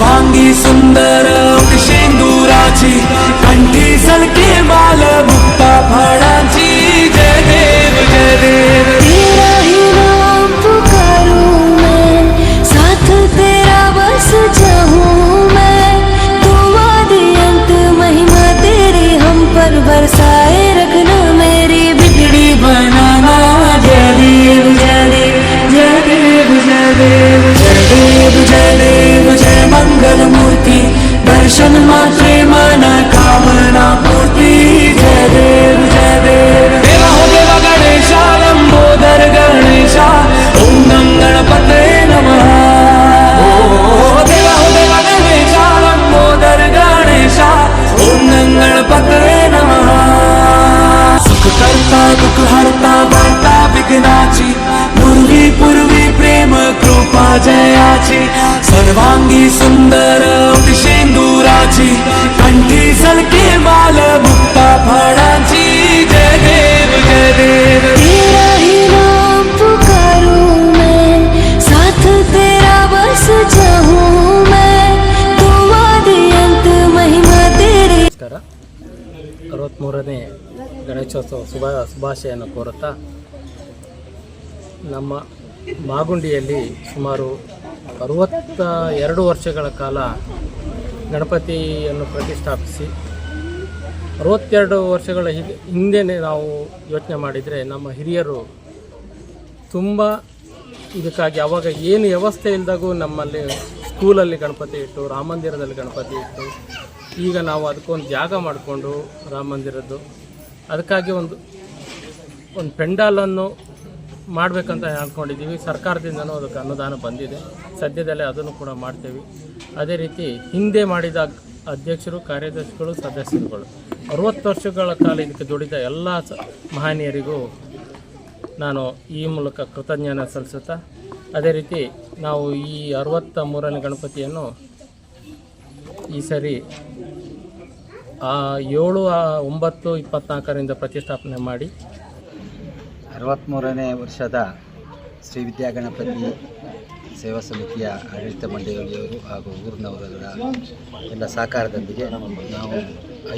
वांगी सुंदर शेंदुराची कंठी सलके बाल सुंदर शेंदुराची कंठी सलके माल मुक्ता फळांची जय देव जय देव तेरा ही नाम पुकारूं मैं साथ तेरा बस चाहूं मैं दुआ दे अंत महिमा तेरी ನಮಸ್ಕಾರ ಅರವತ್ತ್ಮೂರನೇ ಗಣೇಶೋತ್ಸವ ಶುಭ ಶುಭಾಶಯನ್ನು ಕೋರುತ್ತಾ ನಮ್ಮ ಮಾಗುಂಡಿಯಲ್ಲಿ ಸುಮಾರು ಅರುವತ್ತ ಎರಡು ವರ್ಷಗಳ ಕಾಲ ಗಣಪತಿಯನ್ನು ಪ್ರತಿಷ್ಠಾಪಿಸಿ, ಅರುವತ್ತೆರಡು ವರ್ಷಗಳ ಹಿಂದೆ ನಾವು ಯೋಚನೆ ಮಾಡಿದರೆ ನಮ್ಮ ಹಿರಿಯರು ತುಂಬ ಇದಕ್ಕಾಗಿ ಅವಾಗ ಏನು ವ್ಯವಸ್ಥೆ ಇಲ್ದಾಗೂ ನಮ್ಮಲ್ಲಿ ಸ್ಕೂಲಲ್ಲಿ ಗಣಪತಿ ಇಟ್ಟು, ರಾಮ ಮಂದಿರದಲ್ಲಿ ಗಣಪತಿ ಇಟ್ಟು, ಈಗ ನಾವು ಅದಕ್ಕೊಂದು ಜಾಗ ಮಾಡಿಕೊಂಡು ರಾಮ ಮಂದಿರದ್ದು, ಅದಕ್ಕಾಗಿ ಒಂದು ಒಂದು ಪೆಂಡಾಲನ್ನು ಮಾಡಬೇಕಂತ ಅಂದ್ಕೊಂಡಿದ್ದೀವಿ. ಸರ್ಕಾರದಿಂದನೂ ಅದಕ್ಕೆ ಅನುದಾನ ಬಂದಿದೆ. ಸದ್ಯದಲ್ಲೇ ಅದನ್ನು ಕೂಡ ಮಾಡ್ತೇವೆ. ಅದೇ ರೀತಿ ಹಿಂದೆ ಮಾಡಿದ ಅಧ್ಯಕ್ಷರು, ಕಾರ್ಯದರ್ಶಿಗಳು, ಸದಸ್ಯರುಗಳು. ಅರುವತ್ತು ವರ್ಷಗಳ ಕಾಲ ಇದಕ್ಕೆ ದುಡಿದ ಎಲ್ಲ ಮಹನೀಯರಿಗೂ ನಾನು ಈ ಮೂಲಕ ಕೃತಜ್ಞನ ಸಲ್ಲಿಸುತ್ತಾ, ಅದೇ ರೀತಿ ನಾವು ಈ ಅರವತ್ತ ಮೂರನೇ ಗಣಪತಿಯನ್ನು ಈ ಸರಿ ಆ ಏಳು ಒಂಬತ್ತು, ಇಪ್ಪತ್ನಾಲ್ಕರಿಂದ ಪ್ರತಿಷ್ಠಾಪನೆ ಮಾಡಿ ಅರವತ್ತ್ಮೂರನೇ ವರ್ಷದ ಶ್ರೀ ವಿದ್ಯಾ ಗಣಪತಿ ಸೇವಾ ಸಮಿತಿಯ ಆಡಳಿತ ಮಂಡಳಿಯವರು ಹಾಗೂ ಊರಿನವರ ಎಲ್ಲ ಸಹಕಾರದೊಂದಿಗೆ ನಾವು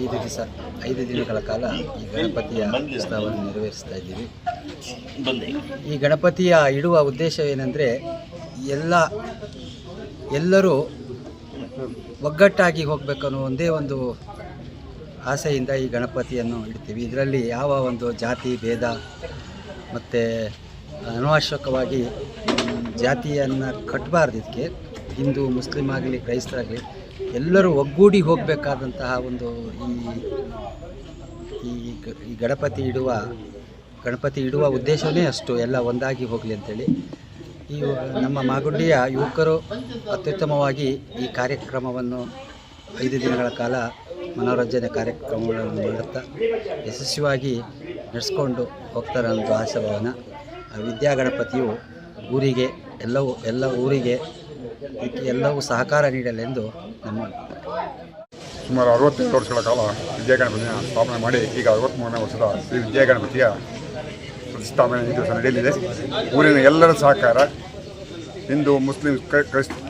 ಐದು ದಿವಸ, ಐದು ದಿನಗಳ ಕಾಲ ಈ ಗಣಪತಿಯ ಉತ್ಸವವನ್ನು ನೆರವೇರಿಸ್ತಾ ಇದ್ದೀವಿ. ಈ ಗಣಪತಿಯ ಇಡುವ ಉದ್ದೇಶವೇನೆಂದರೆ ಎಲ್ಲ, ಎಲ್ಲರೂ ಒಗ್ಗಟ್ಟಾಗಿ ಹೋಗಬೇಕನ್ನೋ ಒಂದೇ ಒಂದು ಆಸೆಯಿಂದ ಈ ಗಣಪತಿಯನ್ನು ಇಡ್ತೀವಿ. ಇದರಲ್ಲಿ ಯಾವ ಒಂದು ಜಾತಿ, ಭೇದ ಮತ್ತು ಅನಾವಶ್ಯಕವಾಗಿ ಜಾತಿಯನ್ನು ಕಟ್ಟಬಾರ್ದು ಇದಕ್ಕೆ ಹಿಂದೂ, ಮುಸ್ಲಿಂ ಆಗಲಿ, ಕ್ರೈಸ್ತರಾಗಲಿ, ಎಲ್ಲರೂ ಒಗ್ಗೂಡಿ ಹೋಗಬೇಕಾದಂತಹ ಒಂದು ಈ ಈ ಗಣಪತಿ ಇಡುವ ಗಣಪತಿ ಇಡುವ ಉದ್ದೇಶವೇ ಅಷ್ಟು ಎಲ್ಲ ಒಂದಾಗಿ ಹೋಗಲಿ ಅಂತೇಳಿ. ಈ ನಮ್ಮ ಮಾಗುಂಡಿಯ ಯುವಕರು ಅತ್ಯುತ್ತಮವಾಗಿ ಈ ಕಾರ್ಯಕ್ರಮವನ್ನು ಐದು ದಿನಗಳ ಕಾಲ ಮನೋರಂಜನೆ ಕಾರ್ಯಕ್ರಮಗಳನ್ನು ಮಾಡುತ್ತಾ, ಯಶಸ್ವಿಯಾಗಿ ನಡೆಸ್ಕೊಂಡು ಹೋಗ್ತಾರೆ ಅನ್ನೋದು ಆಶಾಭಾವನ ವಿದ್ಯಾಗಣಪತಿಯು ವಿದ್ಯಾ ಗಣಪತಿಯು ಊರಿಗೆ ಎಲ್ಲವೂ ಎಲ್ಲ ಊರಿಗೆ ಎಲ್ಲವೂ ಸಹಕಾರ ನೀಡಲೆಂದು ನಮ್ಮ ಸುಮಾರು ಅರವತ್ತೆರಡು ವರ್ಷಗಳ ಕಾಲ ವಿದ್ಯಾಗಣಪತಿಯ ಸ್ಥಾಪನೆ ಮಾಡಿ ಈಗ ಅರವತ್ತ್ಮೂರನೇ ವರ್ಷದ ಶ್ರೀ ವಿದ್ಯಾಗಣಪತಿಯ ಪ್ರತಿಷ್ಠಾಪನೆ ಈ ದಿವಸ ನಡೆಯಲಿದೆ. ಊರಿನ ಎಲ್ಲರ ಸಹಕಾರ, ಹಿಂದೂ, ಮುಸ್ಲಿಂ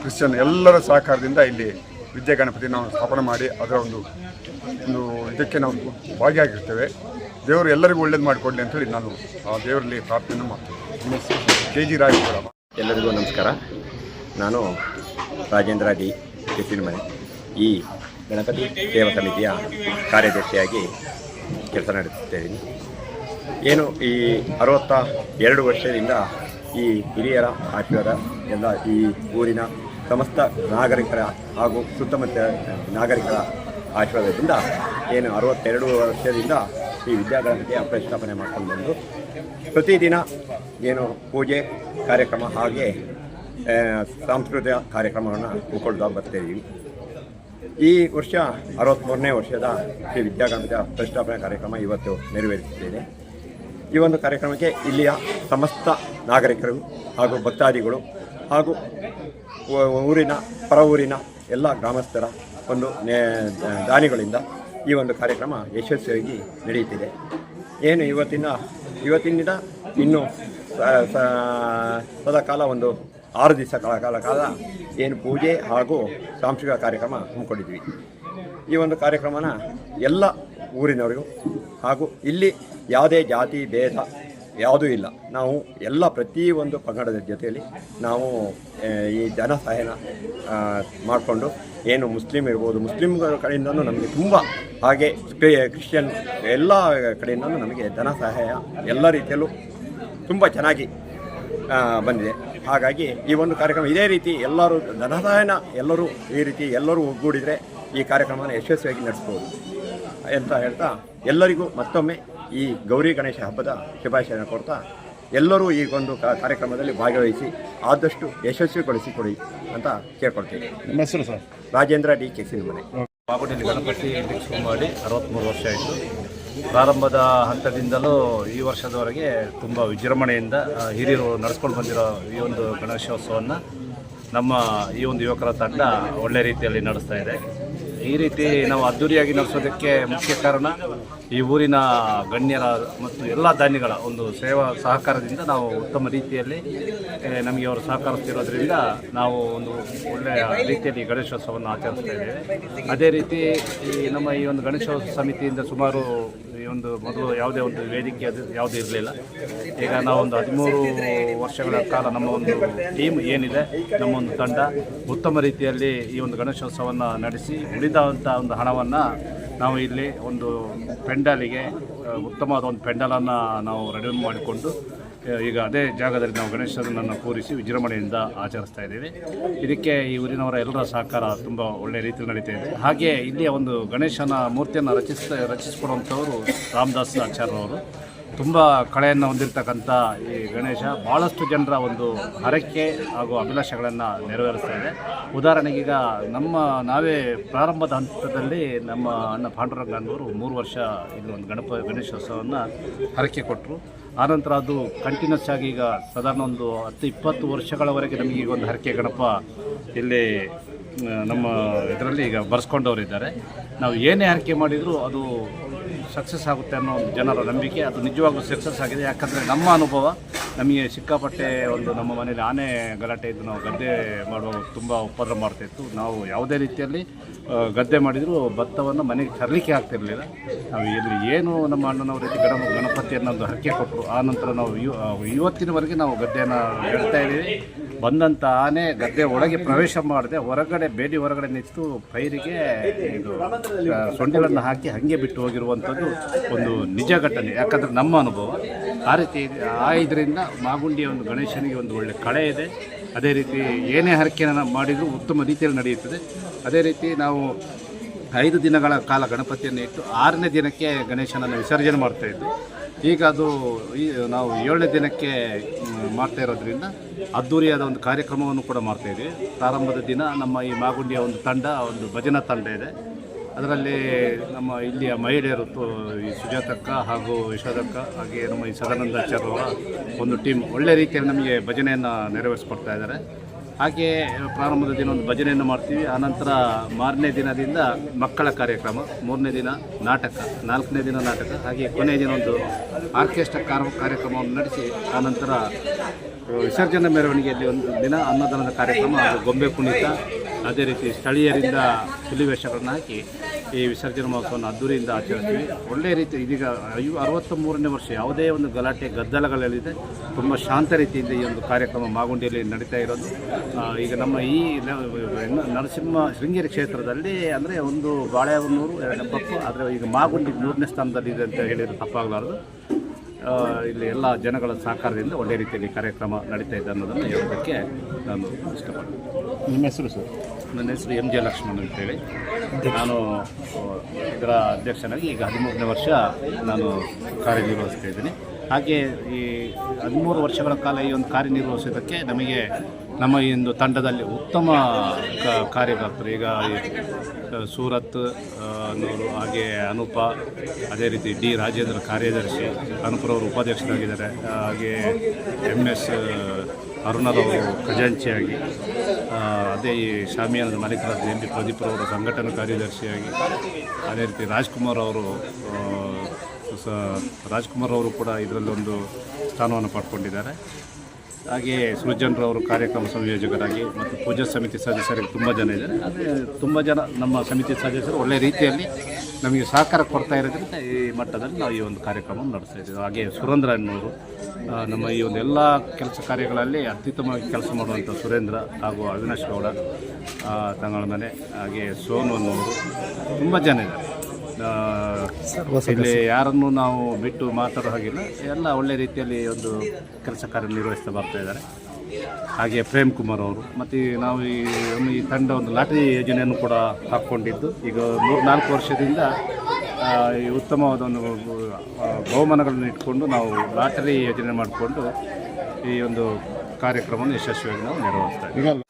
ಕ್ರಿಶ್ಚಿಯನ್ ಎಲ್ಲರ ಸಹಕಾರದಿಂದ ಇಲ್ಲಿ ವಿದ್ಯಾಗಣಪತಿ ನಾವು ಸ್ಥಾಪನೆ ಮಾಡಿ ಅದರ ಒಂದು ಒಂದು ಇದಕ್ಕೆ ನಾವು ಭಾಗಿಯಾಗಿರ್ತೇವೆ. ದೇವರು ಎಲ್ಲರಿಗೂ ಒಳ್ಳೇದು ಮಾಡಿಕೊಡಲಿ ಅಂತೇಳಿ ನಾನು ಆ ದೇವರಲ್ಲಿ ಪ್ರಾರ್ಥನೆ ಮಾಡ್ತೇನೆ. ಕೆ ಜಿ ರಾಯಪುರ ಎಲ್ಲರಿಗೂ ನಮಸ್ಕಾರ. ನಾನು ರಾಜೇಂದ್ರ ಡಿ ಮನೆ. ಈ ಗಣಪತಿ ಸೇವಾ ಸಮಿತಿಯ ಕಾರ್ಯದರ್ಶಿಯಾಗಿ ಕೆಲಸ ನಡೆಸುತ್ತಿದ್ದೀನಿ ಏನು ಈ ಅರವತ್ತ ಎರಡು ವರ್ಷದಿಂದ ಈ ಹಿರಿಯರ ಆಶೀರ್ವಾದ ಎಲ್ಲ ಈ ಊರಿನ ಸಮಸ್ತ ನಾಗರಿಕರ ಹಾಗೂ ಸುತ್ತಮುತ್ತ ನಾಗರಿಕರ ಆಶೀರ್ವಾದದಿಂದ ಏನು ಅರವತ್ತೆರಡು ವರ್ಷದಿಂದ ಈ ವಿದ್ಯಾಗಣಪತಿಯ ಪ್ರತಿಷ್ಠಾಪನೆ ಮಾಡ್ಕೊಂಡು ಬಂದು ಪ್ರತಿದಿನ ಏನು ಪೂಜೆ ಕಾರ್ಯಕ್ರಮ ಹಾಗೆ ಸಾಂಸ್ಕೃತಿಕ ಕಾರ್ಯಕ್ರಮವನ್ನು ಹಮ್ಮಿಕೊಳ್ತಾ ಬರ್ತಾಯಿದ್ದೀವಿ ಈ ವರ್ಷ ಅರವತ್ತ್ಮೂರನೇ ವರ್ಷದ ಶ್ರೀ ವಿದ್ಯಾಗಣದ ಪ್ರತಿಷ್ಠಾಪನೆ ಕಾರ್ಯಕ್ರಮ ಇವತ್ತು ನೆರವೇರಿಸುತ್ತೇನೆ ಈ ಒಂದು ಕಾರ್ಯಕ್ರಮಕ್ಕೆ ಇಲ್ಲಿಯ ಸಮಸ್ತ ನಾಗರಿಕರು ಹಾಗೂ ಭಕ್ತಾದಿಗಳು ಹಾಗೂ ಊರಿನ ಪರ ಊರಿನ ಎಲ್ಲ ಗ್ರಾಮಸ್ಥರ ಒಂದು ದಾನಿಗಳಿಂದ ಈ ಒಂದು ಕಾರ್ಯಕ್ರಮ ಯಶಸ್ವಿಯಾಗಿ ನಡೆಯುತ್ತಿದೆ. ಏನು ಇವತ್ತಿನ ಇವತ್ತಿನಿಂದ ಇನ್ನು ಸದಾ ಕಾಲ ಒಂದು ಆರು ದಿವಸ ಕಾಲ ಕಾಲ ಕಾಲ ಏನು ಪೂಜೆ ಹಾಗೂ ಸಾಂಸ್ಕೃತಿಕ ಕಾರ್ಯಕ್ರಮ ಹಮ್ಮಿಕೊಂಡಿದ್ವಿ. ಈ ಒಂದು ಕಾರ್ಯಕ್ರಮನ ಎಲ್ಲ ಊರಿನವರಿಗೂ ಹಾಗೂ ಇಲ್ಲಿ ಯಾವುದೇ ಜಾತಿ, ಭೇದ ಯಾವುದೂ ಇಲ್ಲ. ನಾವು ಎಲ್ಲ ಪ್ರತಿಯೊಂದು ಪಂಗಡದ ಜೊತೆಯಲ್ಲಿ ನಾವು ಈ ಜನ ಸಹಾಯನ ಮಾಡಿಕೊಂಡು ಏನು ಮುಸ್ಲಿಮ್ ಇರ್ಬೋದು ಮುಸ್ಲಿಮ್ಗಳ ಕಡೆಯಿಂದನೂ ನಮಗೆ ತುಂಬ ಹಾಗೆ ಕ್ರಿಶ್ಚಿಯನ್ ಎಲ್ಲ ಕಡೆಯಿಂದ ನಮಗೆ ಧನ ಸಹಾಯ ಎಲ್ಲ ರೀತಿಯಲ್ಲೂ ತುಂಬ ಚೆನ್ನಾಗಿ ಬಂದಿದೆ. ಹಾಗಾಗಿ ಈ ಒಂದು ಕಾರ್ಯಕ್ರಮ ಇದೇ ರೀತಿ ಎಲ್ಲರೂ ಧನ ಸಹಾಯನ ಎಲ್ಲರೂ ಈ ರೀತಿ ಎಲ್ಲರೂ ಒಗ್ಗೂಡಿದರೆ ಈ ಕಾರ್ಯಕ್ರಮನ ಯಶಸ್ವಿಯಾಗಿ ನಡೆಸ್ಬೋದು ಅಂತ ಹೇಳ್ತಾ ಎಲ್ಲರಿಗೂ ಮತ್ತೊಮ್ಮೆ ಈ ಗೌರಿ ಗಣೇಶ ಹಬ್ಬದ ಶುಭಾಶಯನ ಕೊಡ್ತಾ ಎಲ್ಲರೂ ಈ ಒಂದು ಕಾ- ಕಾರ್ಯಕ್ರಮದಲ್ಲಿ ಭಾಗವಹಿಸಿ ಆದಷ್ಟು ಯಶಸ್ವಿಗೊಳಿಸಿಕೊಡಿ ಅಂತ ಕೇಳ್ಕೊಳ್ತೀನಿ. ನಿಮ್ಮ ಹೆಸರು ಸರ್? ರಾಜೇಂದ್ರ ಡಿ ಕೆ ಮನೆ ಬಾಗುಡಿಯಲ್ಲಿ ಗಣಪತಿ ನಿರ್ಮಿಸಿ ಮಾಡಿ ಅರವತ್ತ್ಮೂರು ವರ್ಷ ಆಯಿತು. ಪ್ರಾರಂಭದ ಹಂತದಿಂದಲೂ ಈ ವರ್ಷದವರೆಗೆ ತುಂಬ ವಿಜೃಂಭಣೆಯಿಂದ ಹಿರಿಯರು ನಡೆಸ್ಕೊಂಡು ಬಂದಿರೋ ಈ ಒಂದು ಗಣೇಶೋತ್ಸವವನ್ನು ನಮ್ಮ ಈ ಒಂದು ಯುವಕರ ತಂಡ ಒಳ್ಳೆ ರೀತಿಯಲ್ಲಿ ನಡೆಸ್ತಾ ಇದೆ. ಈ ರೀತಿ ನಾವು ಅದ್ದೂರಿಯಾಗಿ ನಡೆಸೋದಕ್ಕೆ ಮುಖ್ಯ ಕಾರಣ ಈ ಊರಿನ ಗಣ್ಯರ ಮತ್ತು ಎಲ್ಲ ದಾನಿಗಳ ಒಂದು ಸೇವಾ ಸಹಕಾರದಿಂದ ನಾವು ಉತ್ತಮ ರೀತಿಯಲ್ಲಿ ನಮಗೆ ಅವರು ಸಹಕರಿಸ್ತಿರೋದ್ರಿಂದ ನಾವು ಒಂದು ಒಳ್ಳೆಯ ರೀತಿಯಲ್ಲಿ ಗಣೇಶೋತ್ಸವವನ್ನು ಆಚರಿಸ್ತಾ ಇದ್ದೇವೆ. ಅದೇ ರೀತಿ ಈ ನಮ್ಮ ಈ ಒಂದು ಗಣೇಶೋತ್ಸವ ಸಮಿತಿಯಿಂದ ಸುಮಾರು ಒಂದು ಮೊದಲು ಯಾವುದೇ ಒಂದು ವೇದಿಕೆ ಅದು ಯಾವುದೂ ಇರಲಿಲ್ಲ. ಈಗ ನಾವೊಂದು ಹದಿಮೂರು ವರ್ಷಗಳ ಕಾಲ ನಮ್ಮ ಒಂದು ಟೀಮ್ ಏನಿದೆ, ನಮ್ಮ ಒಂದು ತಂಡ ಉತ್ತಮ ರೀತಿಯಲ್ಲಿ ಈ ಒಂದು ಗಣೇಶೋತ್ಸವವನ್ನು ನಡೆಸಿ ಉಳಿದಂಥ ಒಂದು ಹಣವನ್ನು ನಾವು ಇಲ್ಲಿ ಒಂದು ಪೆಂಡಾಲಿಗೆ, ಉತ್ತಮವಾದ ಒಂದು ಪೆಂಡಲನ್ನು ನಾವು ರೆಡಿ ಮಾಡಿಕೊಂಡು ಈಗ ಅದೇ ಜಾಗದಲ್ಲಿ ನಾವು ಗಣೇಶನನ್ನು ಕೂರಿಸಿ ವಿಜೃಂಭಣೆಯಿಂದ ಆಚರಿಸ್ತಾ ಇದ್ದೀವಿ. ಇದಕ್ಕೆ ಈ ಊರಿನವರ ಎಲ್ಲರ ಸಹಕಾರ ತುಂಬ ಒಳ್ಳೆಯ ರೀತಿಯಲ್ಲಿ ನಡೀತಾ ಇದೆ. ಹಾಗೆ ಇಲ್ಲಿಯ ಒಂದು ಗಣೇಶನ ಮೂರ್ತಿಯನ್ನು ರಚಿಸ್ತಾ ರಚಿಸಿಕೊಡುವಂಥವರು ರಾಮದಾಸ್ ಆಚಾರ್ಯವರು ತುಂಬ ಕಳೆಯನ್ನು ಹೊಂದಿರತಕ್ಕಂಥ ಈ ಗಣೇಶ ಭಾಳಷ್ಟು ಜನರ ಒಂದು ಹರಕೆ ಹಾಗೂ ಅಭಿಲಾಷೆಗಳನ್ನು ನೆರವೇರಿಸ್ತಾ ಇದೆ ಉದಾಹರಣೆಗೆ ಈಗ ನಮ್ಮ ನಾವೇ ಪ್ರಾರಂಭದ ಹಂತದಲ್ಲಿ ನಮ್ಮ ಅಣ್ಣ ಪಾಂಡುರಂಗ ಅನ್ನೋರು ಮೂರು ವರ್ಷ ಇಲ್ಲಿ ಒಂದು ಗಣಪ ಗಣೇಶೋತ್ಸವವನ್ನು ಹರಕೆ ಕೊಟ್ಟರು ಆನಂತರ ಅದು ಕಂಟಿನ್ಯೂಸ್ ಆಗಿ ಈಗ ಸಾಧಾರಣ ಒಂದು ಹತ್ತು ಇಪ್ಪತ್ತು ವರ್ಷಗಳವರೆಗೆ ನಮಗೆ ಈಗ ಒಂದು ಹರಕೆ ಗಣಪ ಇಲ್ಲಿ ನಮ್ಮ ಇದರಲ್ಲಿ ಈಗ ಬರೆಸ್ಕೊಂಡವರಿದ್ದಾರೆ. ನಾವು ಏನೇ ಹರಕೆ ಮಾಡಿದರೂ ಅದು ಸಕ್ಸಸ್ ಆಗುತ್ತೆ ಅನ್ನೋ ಒಂದು ಜನರ ನಂಬಿಕೆ, ಅದು ನಿಜವಾಗ್ಲೂ ಸಕ್ಸಸ್ ಆಗಿದೆ. ಯಾಕಂದರೆ ನಮ್ಮ ಅನುಭವ ನಮಗೆ ಸಿಕ್ಕಾಪಟ್ಟೆ ಒಂದು ನಮ್ಮ ಮನೇಲಿ ಆನೆ ಗಲಾಟೆ ಇದ್ದು ನಾವು ಗದ್ದೆ ಮಾಡುವಾಗ ತುಂಬ ಉಪದ್ರ ಮಾಡ್ತಾಯಿತ್ತು ನಾವು ಯಾವುದೇ ರೀತಿಯಲ್ಲಿ ಗದ್ದೆ ಮಾಡಿದರೂ ಭತ್ತವನ್ನು ಮನೆಗೆ ತರಲಿಕ್ಕೆ ಆಗ್ತಿರಲಿಲ್ಲ ನಾವು ಇಲ್ಲಿ ಏನು ನಮ್ಮ ಅಣ್ಣನವ್ರ ರೀತಿ ಗಣ ಗಣಪತಿಯನ್ನು ಒಂದು ಹರಕೆ ಕೊಟ್ಟರು. ಆ ನಂತರ ನಾವು ಇವ ಇವತ್ತಿನವರೆಗೆ ನಾವು ಗದ್ದೆಯನ್ನು ಹೇಳ್ತಾ ಇದ್ದೀವಿ. ಬಂದಂಥ ಆನೆ ಗದ್ದೆ ಒಳಗೆ ಪ್ರವೇಶ ಮಾಡಿದೆ, ಹೊರಗಡೆ ಬೇಡಿ ಹೊರಗಡೆ ನಿಂತು ಪೈರಿಗೆ ಇದು ಸೊಂಡಿಗಳನ್ನು ಹಾಕಿ ಹಾಗೆ ಬಿಟ್ಟು ಹೋಗಿರುವಂಥದ್ದು ಒಂದು ನಿಜ ಘಟನೆ. ಯಾಕಂದರೆ ನಮ್ಮ ಅನುಭವ, ಆ ರೀತಿ ಆ ಇದರಿಂದ ಮಾಗುಂಡಿಯ ಒಂದು ಗಣೇಶನಿಗೆ ಒಂದು ಒಳ್ಳೆ ಕಳೆ ಇದೆ. ಅದೇ ರೀತಿ ಏನೇ ಹರಕೆಯನ್ನು ಮಾಡಿದರೂ ಉತ್ತಮ ರೀತಿಯಲ್ಲಿ ನಡೆಯುತ್ತದೆ. ಅದೇ ರೀತಿ ನಾವು ಐದು ದಿನಗಳ ಕಾಲ ಗಣಪತಿಯನ್ನು ಇಟ್ಟು ಆರನೇ ದಿನಕ್ಕೆ ಗಣೇಶನನ್ನು ವಿಸರ್ಜನೆ ಮಾಡ್ತಾ ಇದ್ವಿ. ಈಗ ಅದು ನಾವು ಏಳನೇ ದಿನಕ್ಕೆ ಮಾಡ್ತಾ ಇರೋದ್ರಿಂದ ಅದ್ಧೂರಿಯಾದ ಒಂದು ಕಾರ್ಯಕ್ರಮವನ್ನು ಕೂಡ ಮಾಡ್ತಾ ಇದ್ದೀವಿ ಪ್ರಾರಂಭದ ದಿನ ನಮ್ಮ ಈ ಮಾಗುಂಡಿಯ ಒಂದು ತಂಡ, ಒಂದು ಭಜನಾ ತಂಡ ಇದೆ. ಅದರಲ್ಲಿ ನಮ್ಮ ಇಲ್ಲಿಯ ಮಹಿಳೆಯರು ಈ ಸುಜಾತಕ್ಕ ಹಾಗೂ ಯಶೋದಕ್ಕ ಹಾಗೆ ನಮ್ಮ ಈ ಸದಾನಂದಾಚಾರ್ಯ ಒಂದು ಟೀಮ್ ಒಳ್ಳೆ ರೀತಿಯಲ್ಲಿ ನಮಗೆ ಭಜನೆಯನ್ನು ನೆರವೇರಿಸ್ಕೊಡ್ತಾ ಇದ್ದಾರೆ. ಹಾಗೆ ಪ್ರಾರಂಭದ ದಿನ ಒಂದು ಭಜನೆಯನ್ನು ಮಾಡ್ತೀವಿ. ಆನಂತರ ಮಾರನೇ ದಿನದಿಂದ ಮಕ್ಕಳ ಕಾರ್ಯಕ್ರಮ, ಮೂರನೇ ದಿನ ನಾಟಕ, ನಾಲ್ಕನೇ ದಿನ ನಾಟಕ, ಹಾಗೆ ಕೊನೆಯ ದಿನ ಒಂದು ಆರ್ಕೆಸ್ಟ್ರಾ ಕಾರ ಕಾರ್ಯಕ್ರಮವನ್ನು ನಡೆಸಿ ಆನಂತರ ವಿಸರ್ಜನಾ ಮೆರವಣಿಗೆಯಲ್ಲಿ ಒಂದು ದಿನ ಅನ್ನದಾನದ ಕಾರ್ಯಕ್ರಮ ಗೊಂಬೆ ಕುಣಿತ, ಅದೇ ರೀತಿ ಸ್ಥಳೀಯರಿಂದ ಹುಲಿವೇಷಗಳನ್ನು ಹಾಕಿ ಈ ವಿಸರ್ಜನಾ ಮಹೋತ್ಸವವನ್ನು ಅದ್ದೂರಿಯಿಂದ ಆಚರಿಸ್ತೀವಿ. ಒಳ್ಳೆಯ ರೀತಿ ಇದೀಗ ಐವ ಅರವತ್ತ ಮೂರನೇ ವರ್ಷ ಯಾವುದೇ ಒಂದು ಗಲಾಟೆ, ಗದ್ದಲಗಳಲ್ಲಿದೆ. ತುಂಬ ಶಾಂತ ರೀತಿಯಿಂದ ಈ ಒಂದು ಕಾರ್ಯಕ್ರಮ ಮಾಗುಂಡಿಯಲ್ಲಿ ನಡೀತಾ ಇರೋದು. ಈಗ ನಮ್ಮ ಈ ನರಸಿಂಹ ಶೃಂಗೇರಿ ಕ್ಷೇತ್ರದಲ್ಲಿ ಅಂದರೆ ಒಂದು ಬಾಳೆಹೊನ್ನೂರು, ಎರಡು ಪಪ್ಪು ಆದರೆ ಈಗ ಮಾಗುಂಡಿ ಮೂರನೇ ಸ್ಥಾನದಲ್ಲಿ ಇದೆ ಅಂತ ಹೇಳಿದ್ರೆ ತಪ್ಪಾಗಲಾರದು. ಇಲ್ಲಿ ಎಲ್ಲ ಜನಗಳ ಸಹಕಾರದಿಂದ ಒಳ್ಳೆ ರೀತಿಯಲ್ಲಿ ಕಾರ್ಯಕ್ರಮ ನಡೀತಾ ಇದೆ ಅನ್ನೋದನ್ನು ಹೇಳೋದಕ್ಕೆ ನಾನು ಇಷ್ಟಪಡ್ತೀನಿ. ನಿಮ್ಮ ಹೆಸರು ಸರ್? ನನ್ನ ಹೆಸರು ಎಂ ಜೆ ಲಕ್ಷ್ಮಣ್ ಅಂತೇಳಿ. ನಾನು ಇದರ ಅಧ್ಯಕ್ಷನಾಗಿ ಈಗ ಹದಿಮೂರನೇ ವರ್ಷ ನಾನು ಕಾರ್ಯನಿರ್ವಹಿಸ್ತಾ ಇದ್ದೀನಿ. ಹಾಗೆ ಈ ಹದಿಮೂರು ವರ್ಷಗಳ ಕಾಲ ಈ ಒಂದು ಕಾರ್ಯನಿರ್ವಹಿಸೋದಕ್ಕೆ ನಮಗೆ ನಮ್ಮ ಈ ಒಂದು ತಂಡದಲ್ಲಿ ಉತ್ತಮ ಕಾರ್ಯಕರ್ತರು. ಈಗ ಸೂರತ್ ಅನ್ನೋರು, ಹಾಗೆ ಅನೂಪ, ಅದೇ ರೀತಿ ಡಿ ರಾಜೇಂದ್ರ ಕಾರ್ಯದರ್ಶಿ, ಅನುಪ್ರವರು ಉಪಾಧ್ಯಕ್ಷರಾಗಿದ್ದಾರೆ. ಹಾಗೆ ಎಂ ಎಸ್ ಅರುಣರವರು ಖಜಾಂಚಿಯಾಗಿ ಅದೇ ಈ ಶಾಮಿಯಾನದ ಮಾಲೀಕರಾದ ಎಂ ಪಿ ಪ್ರದೀಪ್ರವರು ಸಂಘಟನಾ ಕಾರ್ಯದರ್ಶಿಯಾಗಿ, ಅದೇ ರೀತಿ ರಾಜ್ಕುಮಾರ್ ಅವರು ಸ, ರಾಜ್ಕುಮಾರ್ ಅವರು ಕೂಡ ಇದರಲ್ಲೊಂದು ಸ್ಥಾನವನ್ನು ಪಡ್ಕೊಂಡಿದ್ದಾರೆ. ಹಾಗೆ ಸೃಜನ್ರವರು ಕಾರ್ಯಕ್ರಮ ಸಂಯೋಜಕರಾಗಿ ಮತ್ತು ಪೂಜಾ ಸಮಿತಿ ಸದಸ್ಯರಿಗೆ ತುಂಬ ಜನ ಇದ್ದಾರೆ. ಆದರೆ ತುಂಬ ಜನ ನಮ್ಮ ಸಮಿತಿ ಸದಸ್ಯರು ಒಳ್ಳೆ ರೀತಿಯಲ್ಲಿ ನಮಗೆ ಸಹಕಾರ ಕೊಡ್ತಾ ಇರೋದ್ರಿಂದ ಈ ಮಟ್ಟದಲ್ಲಿ ನಾವು ಈ ಒಂದು ಕಾರ್ಯಕ್ರಮವನ್ನು ನಡೆಸ್ತಾ ಇದ್ದೀವಿ. ಹಾಗೆ ಸುರೇಂದ್ರ ಅನ್ನೋರು ನಮ್ಮ ಈ ಒಂದು ಎಲ್ಲ ಕೆಲಸ ಕಾರ್ಯಗಳಲ್ಲಿ ಅತ್ಯುತ್ತಮವಾಗಿ ಕೆಲಸ ಮಾಡುವಂಥ ಸುರೇಂದ್ರ ಹಾಗೂ ಅವಿನಾಶ್ ಗೌಡ ತಂಗಳ ಮನೆ ಹಾಗೆ ಸೋನು ಅನ್ನೋರು ತುಂಬ ಜನ ಇದ್ದಾರೆ. ಇಲ್ಲಿ ಯಾರನ್ನು ನಾವು ಬಿಟ್ಟು ಮಾತಾಡೋ ಹಾಗಿಲ್ಲ. ಎಲ್ಲ ಒಳ್ಳೆ ರೀತಿಯಲ್ಲಿ ಒಂದು ಕೆಲಸ ಕಾರ್ಯ ನಿರ್ವಹಿಸ್ತಾ ಬರ್ತಾ ಇದ್ದಾರೆ. ಹಾಗೆ ಪ್ರೇಮ್ ಕುಮಾರ್ ಅವರು. ಮತ್ತು ನಾವು ಈ ಒಂದು ಈ ತಂಡ ಒಂದು ಲಾಟರಿ ಯೋಜನೆಯನ್ನು ಕೂಡ ಹಾಕ್ಕೊಂಡಿದ್ದು. ಈಗ ಮೂರು ನಾಲ್ಕು ವರ್ಷದಿಂದ ಈ ಉತ್ತಮವಾದ ಒಂದು ಬಹುಮಾನಗಳನ್ನು ಇಟ್ಕೊಂಡು ನಾವು ಲಾಟರಿ ಯೋಜನೆ ಮಾಡಿಕೊಂಡು ಈ ಒಂದು ಕಾರ್ಯಕ್ರಮವನ್ನು ಯಶಸ್ವಿಯಾಗಿ ನಾವು ನೆರವೇರಿಸ್ತಾ ಇದ್ದೀವಿ.